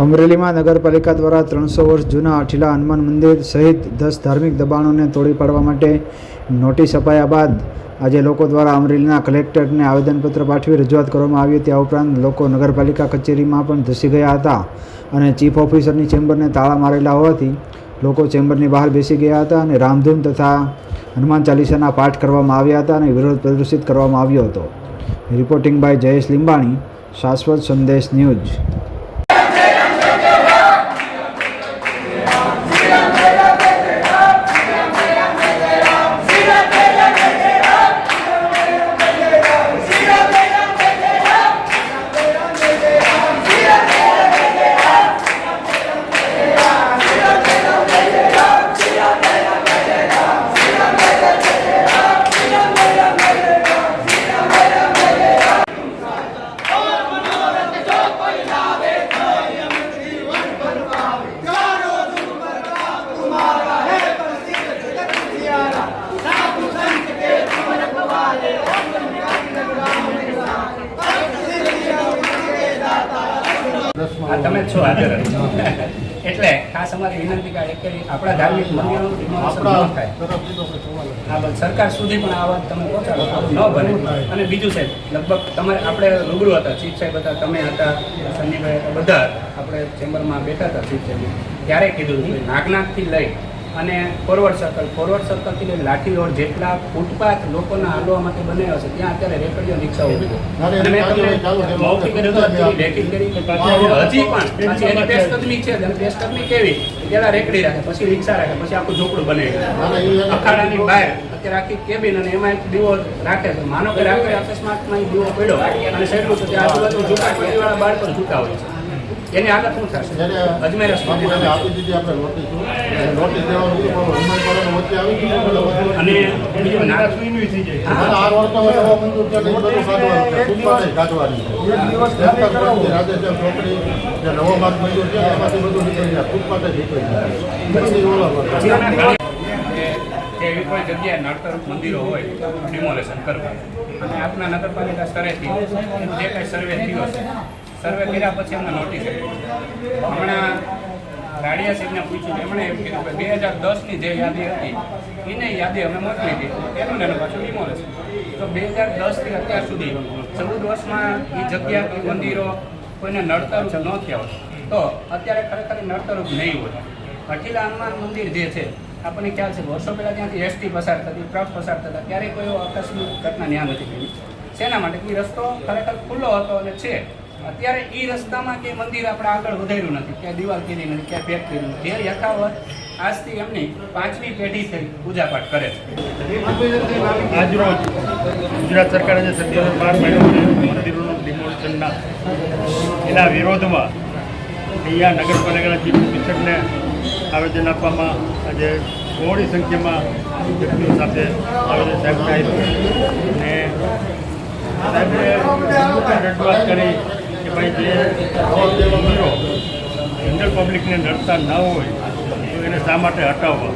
અમરેલીમાં નગરપાલિકા દ્વારા ત્રણસો વર્ષ જૂના અઠીલા હનુમાન મંદિર સહિત દસ ધાર્મિક દબાણોને તોડી પાડવા માટે નોટિસ અપાયા બાદ આજે લોકો દ્વારા અમરેલીના કલેક્ટરને આવેદનપત્ર પાઠવી રજૂઆત કરવામાં આવી હતી. આ ઉપરાંત લોકો નગરપાલિકા કચેરીમાં પણ ધસી ગયા હતા અને ચીફ ઓફિસરની ચેમ્બરને તાળા મારેલા હોવાથી લોકો ચેમ્બરની બહાર બેસી ગયા હતા અને રામધૂન તથા હનુમાન ચાલીસાના પાઠ કરવામાં આવ્યા હતા અને વિરોધ પ્રદર્શિત કરવામાં આવ્યો હતો. રિપોર્ટિંગ બાય જયેશ લિંબાણી, શાશ્વત સંદેશ ન્યૂઝ. છો હાજર એટલે ખાસ અમારી વિનંતી કે આપણા ધાર્મિક મંદિરોનું સરકાર સુધી પણ આ વાત તમે પહોંચાડો ન બને. અને બીજું સાહેબ લગભગ તમારે આપણે રૂબરૂ હતા ચીફ સાહેબ હતા તમે હતા સંજીભાઈ બધા. આપણે ચેમ્બરમાં બેઠા હતા ચીફ સાહેબ. ત્યારે કીધું નાગનાથથી લઈ અને ફોરવર્ડ સર્કલ ફોરવર્ડ સર્કલથી લઈને લાઠી રોડ જેટલા ફૂટપાથ લોકોના હાલવા માટે બનાવ્યા છે ત્યાં અત્યારે રેકડીઓ રિક્ષા હજી પણ પછી એની પેશકદમી છે અને પેશકદમી કેવી? પેલા રેકડી રાખે પછી રિક્ષા રાખે પછી આખું ઝોપડું બને. અખાડાની બહાર અત્યારે આખી કેબિન અને એમાં એક દીવો રાખે છે. માનો કે રાત્રે અકસ્માતમાં દીવો પડ્યો અને સેટલું છે ત્યાં આજુબાજુ ઝૂંટાવાળા બાળ પર ઝૂંટા હોય છે. એની આગળ શું થશે? અજમેર આપી દીધી આપણે નોટિસ નોટિસ દેવાનું પણ વચ્ચે આવી અને બીજું ના- અને આ રોડમાં મંજૂર છે. બધું કાઢવાનું કાઢવાની છે. સેન્ટર પરથી રાધેશ્યામ ચોકડી જે નવો ભાગ મંજૂર છે એમાંથી બધું નીકળી જાય ફૂટપાથે નીકળી જાય પછી ઓલા પર. કે એવી કોઈ જગ્યાએ નડતર મંદિરો હોય ડિમોલેશન કરવા. અને આપના નગરપાલિકા સ્તરેથી જે કાંઈ સર્વે થયો છે સર્વે કર્યા પછી અમને નોટિસ આપી હમણાં રાડિયા સાહેબને પૂછ્યું, એમણે એમ કીધું કે બે હજાર દસની જે યાદી હતી એને યાદી અમે મોકલી હતી એનું એનું પાછું ડિમોલેશન તો બે હજાર દસથી અત્યાર સુધી ચૌદ વર્ષમાં એ જગ્યા કે મંદિરો કોઈને નડતરૂપ ન થયા હોય. તો અત્યારે ખરેખર નડતરૂપ નહીં હોય. અઠીલા હનુમાન મંદિર જે છે, આપણને ખ્યાલ છે, વર્ષો પહેલાં ત્યાંથી એસટી પસાર થતી ટ્રક પસાર થતા, ક્યારેય કોઈ આકસ્મિક ઘટના ત્યાં નથી થઈ શેના માટે? એ રસ્તો ખરેખર ખુલ્લો હતો અને છે. અત્યારે એ રસ્તામાં કે મંદિર આપણે આગળ વધાર્યું નથી. ક્યાં દિવાલ કીધી નથી ક્યાં ભેટ કર્યું એ યથાવત આજથી એમની પાંચમી પેઢી થઈ પૂજાપાઠ કરે છે. આજરોજ ગુજરાત સરકારે જે સર્ક્યુલર બાર છે મંદિરોનું ડિમોલિશનના એના વિરોધમાં અહીંયા નગરપાલિકાના ચીફ ઓફિસરને આવેદન આપવામાં આજે બહોળી સંખ્યામાં વ્યક્તિઓ સાથે આવેદન સાહેબ સાહેબ અને સાહેબને રજૂઆત કરી ભાઈ જે મંદિરો જનરલ પબ્લિકને નડતા ન હોય, તો એને શા માટે હટાવવા?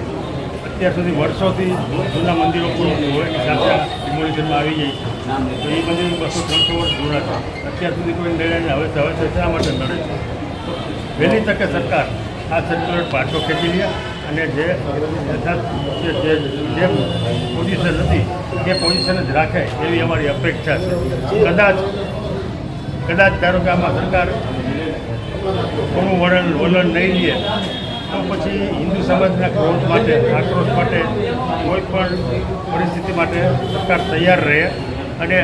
અત્યાર સુધી વર્ષોથી જૂના મંદિરો પૂરું હોય, એની સાથે ડિમોલિશનમાં આવી જાય તો એ મંદિર બસો ત્રણસો વર્ષ જૂના છે. અત્યાર સુધી કોઈ નડે ને હવે હવે શા માટે નડે? વહેલી તકે સરકાર આ સર્ક્યુલર પાછો ખેંચી લે અને જે જે પોઝિશન હતી તે પોઝિશન જ રાખે એવી અમારી અપેક્ષા છે. કદાચ કદાચ ધારો કે આમાં સરકાર કોનું વલણ વલણ નહીં લે, તો પછી હિન્દુ સમાજના ક્રોધ માટે, આક્રોશ માટે કોઈ પણ પરિસ્થિતિ માટે સરકાર તૈયાર રહે અને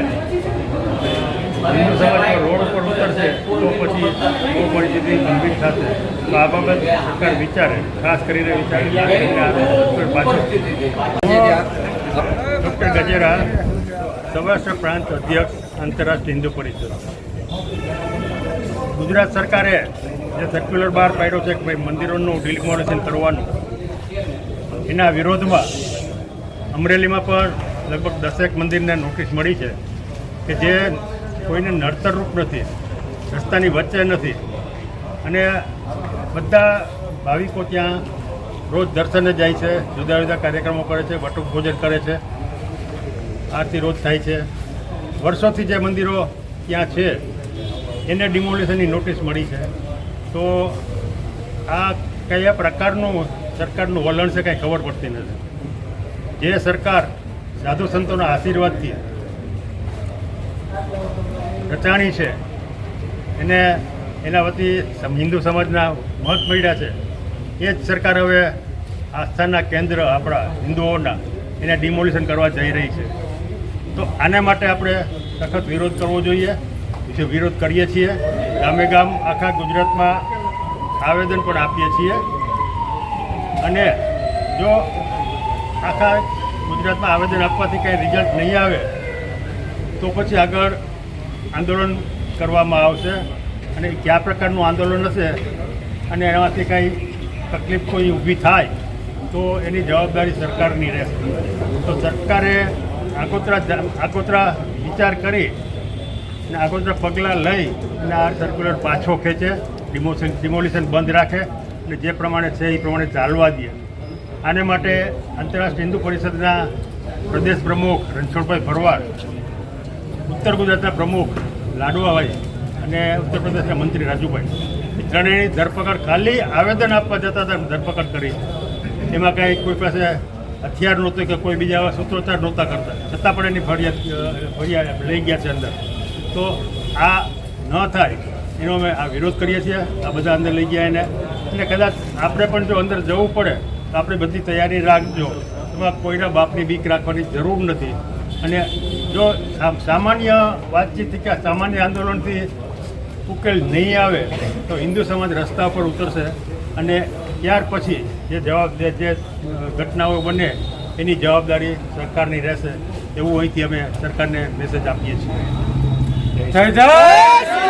હિન્દુ સમાજ પર રોડ ઉપર ઉતરશે, તો પછી બહુ પરિસ્થિતિ ગંભીર થશે. તો આ બાબત સરકાર વિચારે, ખાસ કરીને વિચારે ડૉક્ટર ગજેરા સૌરાષ્ટ્ર પ્રાંત અધ્યક્ષ આંતરરાષ્ટ્રીય હિન્દુ પરિષદ. ગુજરાત સરકારે જે સર્ક્યુલર બહાર પાડ્યો છે કે ભાઈ મંદિરોનું ડિમોલેશન કરવાનું, એના વિરોધમાં અમરેલીમાં પણ લગભગ દસેક મંદિરને નોટિસ મળી છે કે જે કોઈને નડતરરૂપ નથી, રસ્તાની વચ્ચે નથી. અને બધા ભાવિકો ત્યાં રોજ દર્શને જાય છે, જુદા જુદા કાર્યક્રમો કરે છે, વટુક ભોજન કરે છે, આરતી રોજ થાય છે. વર્ષોથી જે મંદિરો ત્યાં છે એને ડિમોલિશનની નોટિસ મળી છે. તો આ કયા પ્રકારનું સરકારનું વલણ છે કાંઈ ખબર પડતી નથી. જે સરકાર સાધુ સંતોના આશીર્વાદથી રચાણી છે, એને એના વતી હિન્દુ સમાજના મત મળ્યા છે. એ જ સરકાર હવે આસ્થાના કેન્દ્ર આપણા હિન્દુઓના એને ડિમોલિશન કરવા જઈ રહી છે. તો આને માટે આપણે સખત વિરોધ કરવો જોઈએ. જે વિરોધ કરીએ છીએ. ગામે ગામ આખા ગુજરાતમાં આવેદન પણ આપીએ છીએ. અને જો આખા ગુજરાતમાં આવેદન આપવાથી કંઈ રિઝલ્ટ નહીં આવે, તો પછી આગળ આંદોલન કરવામાં આવશે. અને કયા પ્રકારનું આંદોલન હશે અને એમાંથી કંઈ તકલીફ કોઈ ઊભી થાય, તો એની જવાબદારી સરકારની રહેશે. તો સરકારે આગોતરા આગોતરા વિચાર કરી અને આગોતરા પગલાં લઈ અને આ સર્ક્યુલર પાછો ખેંચે ડિમોશન ડિમોલિશન બંધ રાખે અને જે પ્રમાણે છે એ પ્રમાણે ચાલવા દે. આને માટે આંતરરાષ્ટ્રીય હિન્દુ પરિષદના પ્રદેશ પ્રમુખ રણછોડભાઈ ભરવાડ, ઉત્તર ગુજરાતના પ્રમુખ લાડવાભાઈ અને ઉત્તર પ્રદેશના મંત્રી રાજુભાઈ ત્રણેયની ધરપકડ ખાલી આવેદન આપવા જતા હતા ધરપકડ કરી. એમાં કાંઈ કોઈ પાસે હથિયાર નહોતું કે કોઈ બીજા સૂત્રોચ્ચાર નહોતા કરતા. છતાં પણ એની ફરિયાદ ફરિયાદ લઈ ગયા છે અંદર. તો આ ન થાય, એનો અમે આ વિરોધ કરીએ છીએ, આ બધા અંદર લઈ ગયા એને. અને કદાચ આપણે પણ જો અંદર જવું પડે, તો આપણે બધી તૈયારી રાખજો. એમાં કોઈના બાપની બીક રાખવાની જરૂર નથી. અને જો સામાન્ય વાતચીતથી કે સામાન્ય આંદોલનથી ઉકેલ નહીં આવે, તો હિન્દુ સમાજ રસ્તા પર ઉતરશે. અને ત્યાર પછી જે જવાબ, જે ઘટનાઓ બને, એની જવાબદારી સરકારની રહેશે. એવું અહીંથી અમે સરકારને મેસેજ આપીએ છીએ. જય જય